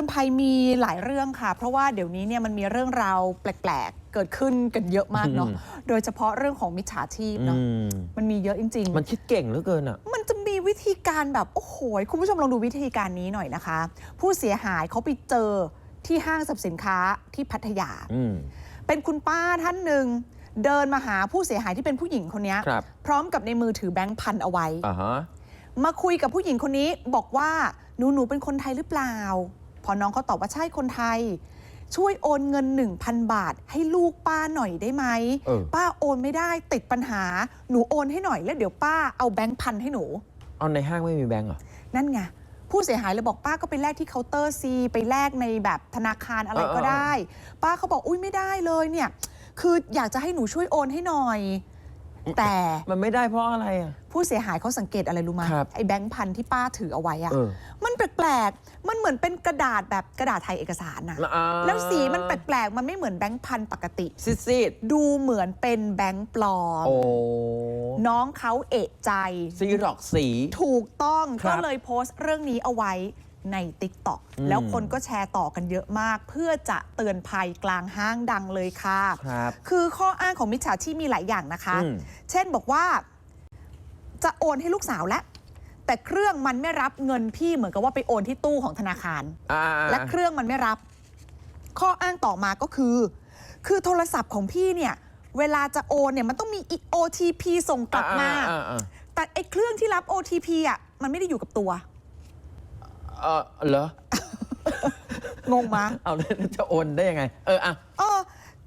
ตือนภัยมีหลายเรื่องค่ะ เพราะว่าเดี๋ยวนี้เนี่ยมันมีเรื่องราวแปลกๆ เกิดขึ้นกันเยอะมากเนาะอืมโดยเฉพาะเรื่องของมิจฉาชีพอืเนาะมมันมีเยอะจริงมันคิดเก่งเหลือเกินอะๆมันจะมีวิธีการแบบ โอ้โห คุณผู้ชมลองดูวิธีการนี้หน่อยนะคะ ผู้เสียหายเขาไปเจอที่ห้างสรรพสินค้าที่พัทยาอืมเป็นคุณป้าท่านหนึ่งเดินมาหาผู้เสียหายที่เป็นผู้หญิงคนเนี้ยครับพร้อมกับในมือถือแบงค์พันเอาไว้อ่าฮะมาคุยกับผู้หญิงคนนี้บอกว่าหนูหนูเป็นคนไทยหรือเปล่า พอน้องเขาตอบว่าใช่คนไทย ช่วยโอนเงิน 1,000 บาท ให้ลูกป้าหน่อยได้ไหม เออ ป้าโอนไม่ได้ติดปัญหา หนูโอนให้หน่อย แล้วเดี๋ยวป้าเอาแบงค์พันให้หนู เอาในห้างไม่มีแบงก์เหรอ นั่นไง ผู้เสียหายเลยบอกป้าก็ไปแลกที่เคาน์เตอร์ซีไปแลกในแบบธนาคารอะไรก็เออเออได้ ป้าเขาบอกอุ้ยไม่ได้เลยเนี่ย คืออยากจะให้หนูช่วยโอนให้หน่อย แต่ มันไม่ได้เพราะอะไรอะ ผู้เสียหายเขาสังเกตอะไรรู้ไหมครับไอ้แบงค์พันที่ป้าถือเอาไว้อะเออมันแปลกๆ มันเหมือนเป็นกระดาษแบบกระดาษไทยเอกสารนะอ่า แล้วสีมันแปลกๆ มันไม่เหมือนแบงค์พันปกติ ซีดซีดดูเหมือนเป็นแบงค์ปลอม โอ้น้องเขาเอะใจ ซีหรอกสี ถูกต้องครัก็บเลยโพสต์เรื่องนี้เอาไว้ใน t ิ k t o k อืม แล้วคนก็แชร์ต่อกันเยอะมาก เพื่อจะเตือนภัยกลางห้างดังเลยค่ะ ครับ คือข้ออ้างของมิจฉาชีพมีหลายอย่างนะคะ อืม เช่นบอกว่า จะโอนให้ลูกสาวแล้วแต่เครื่องมันไม่รับเงินพี่เหมือนกับว่าไปโอนที่ตู้ของธนาคาร อ่าและเครื่องมันไม่รับ ข้ออ้างต่อมาก็คือ คือโทรศัพท์ของพี่เนี่ย เวลาจะโอนเนี่ยมันต้องมี OTP ส่งกลับมา อ่อ่อ่าแต่ไอ้เครื่องที่รับ OTP อะมันไม่ได้อยู่กับตัว เออเหรองงมา เอาแล้วจะโอนได้ยังไง เอออะ เออ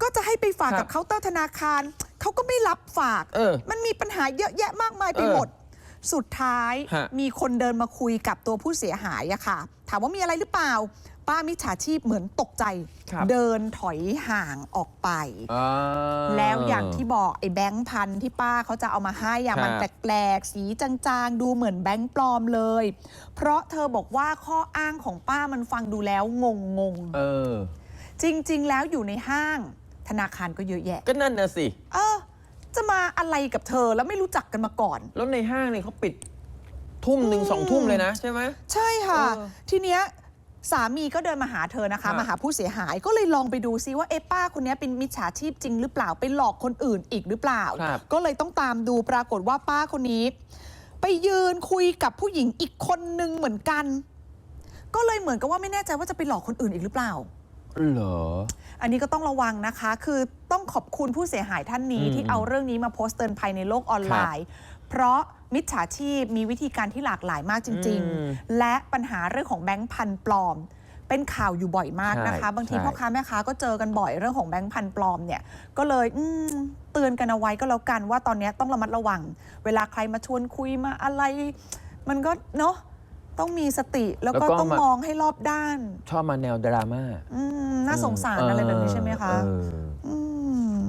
ก็จะให้ไปฝากครับกับเคาน์เตอร์ธนาคาร เขาก็ไม่รับฝาก เออ มันมีปัญหาเยอะแยะมากมายไปเออหมด สุดท้ายฮะ มีคนเดินมาคุยกับตัวผู้เสียหายอะค่ะ ถามว่ามีอะไรหรือเปล่า ป้ามิจฉาชีพเหมือนตกใจ ครับ เดินถอยห่างออกไป อ่า แล้วอย่างที่บอกไอ้แบงค์พันที่ป้าเขาจะเอามาให้อะครับมันแปลกๆ สีจางๆ ดูเหมือนแบงค์ปลอมเลย เพราะเธอบอกว่าข้ออ้างของป้ามันฟังดูแล้วงงเออๆจริง ๆ แล้วอยู่ในห้าง ธนาคารก็เยอะแยะ ก็นั่นน่ะสิ เออ จะมาอะไรกับเธอแล้วไม่รู้จักกันมาก่อน แล้วในห้างเนี่ยเขาปิดทุ่มหนึ่งสองทุ่มเลยนะใช่ไหม ใช่ค่ะ เออทีเนี้ยสามีก็เดินมาหาเธอนะคะครับมาหาผู้เสียหายก็เลยลองไปดูซิว่าเอ๊ะป้าคนนี้เป็นมิจฉาชีพจริงหรือเปล่าไปหลอกคนอื่นอีกหรือเปล่า ครับ ก็เลยต้องตามดูปรากฏว่าป้าคนนี้ ไปยืนคุยกับผู้หญิงอีกคนนึงเหมือนกัน ก็เลยเหมือนกับว่าไม่แน่ใจว่าจะไปหลอกคนอื่นอีกหรือเปล่า เหรอ อันนี้ก็ต้องระวังนะคะ คือต้องขอบคุณผู้เสียหายท่านนี้อืมที่เอาเรื่องนี้มาโพสต์เตือนภัยในโลกออนไลน์ เพราะมิจฉาชีพมีวิธีการที่หลากหลายมากจริง อืมๆ และปัญหาเรื่องของแบงค์พันปลอม เป็นข่าวอยู่บ่อยมากนะคะ ใช่บางทีใช่ พ่อค้าแม่ค้าก็เจอกันบ่อยเรื่องของแบงค์พันปลอมเนี่ย ก็เลยอืมเตือนกันเอาไว้ก็แล้วกันว่าตอนนี้ต้องระมัดระวัง เวลาใครมาชวนคุยมาอะไร มันก็เนาะ ต้องมีสติแล้วก็ต้องมองให้รอบด้าน ชอบมาแนวดราม่าอืมน่าสงสารอะไรแบบนี้ใช่ไหมคะเอออืม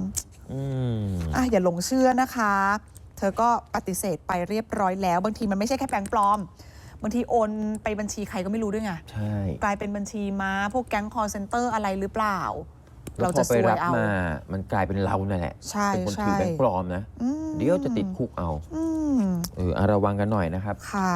อืมอะอย่าหลงเชื่อนะคะ เธอก็ปฏิเสธไปเรียบร้อยแล้ว บางทีมันไม่ใช่แค่แบงค์ปลอม บางทีโอนไปบัญชีใครก็ไม่รู้ด้วยไง ใช่กลายเป็นบัญชีม้าพวกแก๊งคอร์เซนเตอร์อะไรหรือเปล่าแล้เราวพจะอซไปวรัยบเอา มา มันกลายเป็นเรานั่นแหละใช่เป็นคนใช่ถือแบงค์ปลอมนะ อืมเดี๋ยวจะติดคุกเอาอืมเอออะระวังกันหน่อยนะครับ ค่ะ